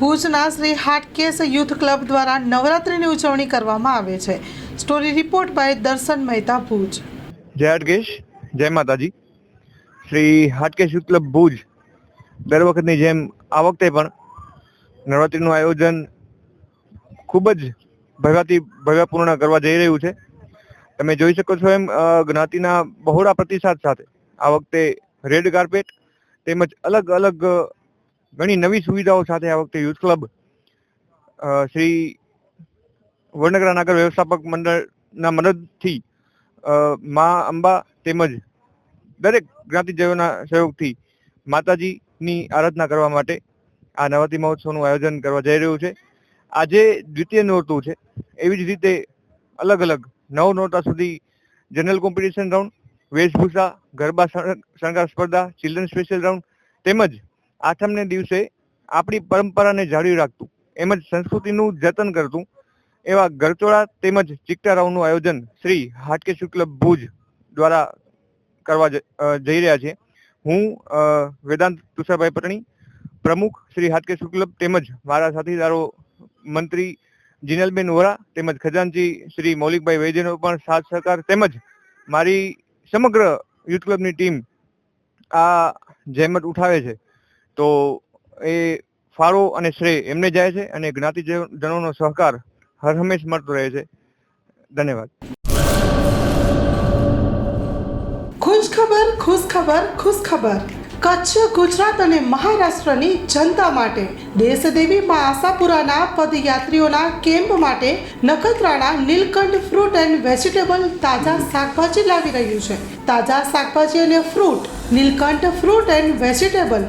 ભુજના Shri Hatkesh youth club દ્વારા નવરાત્રિની ઉજવણી કરવામાં આવે છે. સ્ટોરી રિપોર્ટ બાય દર્શન મહેતા ભુજ. જય હાટકેશ, જય માતાજી. શ્રી હાટકેશ યુથ ક્લબ ભુજ દર વખતની જેમ આ વખતે પણ નવરાત્રિનું આયોજન ખૂબ જ ભવ્યાથી ભવ્યપૂર્ણ કરવા જઈ રહ્યું છે. તમે જોઈ શકો છો એમ જ્ઞાતિના બહોળા પ્રતિસાદ સાથે આ વખતે રેડ કાર્પેટ તેમજ અલગ અલગ ઘણી નવી સુવિધાઓ સાથે આ વખતે યુથ ક્લબ શ્રી વડનગરા નગર વ્યવસ્થાપક મંડળના મદદથી મા અંબા તેમજ દરેક જ્ઞાતિજનોના સહયોગથી માતાજીની આરાધના કરવા માટે આ નવરાત્રી મહોત્સવનું આયોજન કરવા જઈ રહ્યું છે. આજે દ્વિતીય નોરતું છે. એવી જ રીતે અલગ અલગ નવ નોરતા સુધી જનરલ કોમ્પિટિશન રાઉન્ડ, વેશભૂષા, ગરબા શણ- શણગાર સ્પર્ધા, ચિલ્ડ્રન સ્પેશિયલ રાઉન્ડ તેમજ આઠમને દિવસે આપણી પરંપરાને જાળવી રાખતું એમજ સંસ્કૃતિનું જતન કરતું, એવા ગરચોળા તેમજ ચિકટારાવનું આયોજન શ્રી હાટકેશ ક્લબ ભુજ દ્વારા કરવા જ- જઈ રહ્યા છે. હું વેદાંત તુષારભાઈ પટણી, પ્રમુખ શ્રી હાટકેશ ક્લબ તેમજ મારા સાથીદારો મંત્રી જીનલબેન વોરા તેમજ ખજાનજી શ્રી મૌલિકભાઈ વૈદ્યનો પણ સાથ સહકાર તેમજ મારી સમગ્ર યુથ ક્લબની ટીમ આ જહેમત ઉઠાવે છે. તો એ ફાળો અને શ્રેય એમને જાય છે અને જ્ઞાતિજનોનો સહકાર હર હંમેશ મળતો રહે છે. ધન્યવાદ. ખુશ ખબર ખુશ ખબર ખુશ ખબર. કચ્છ, ગુજરાત અને મહારાષ્ટ્રની જનતા માટે, દેશદેવી માં આશાપુરાના પદયાત્રીઓના કેમ્પ માટે Nakhatrana, Nilkanth fruit and vegetable તાજા શાકભાજી લાવી રહ્યું છે. તાજા શાકભાજી અને fruit, Nilkanth fruit and vegetable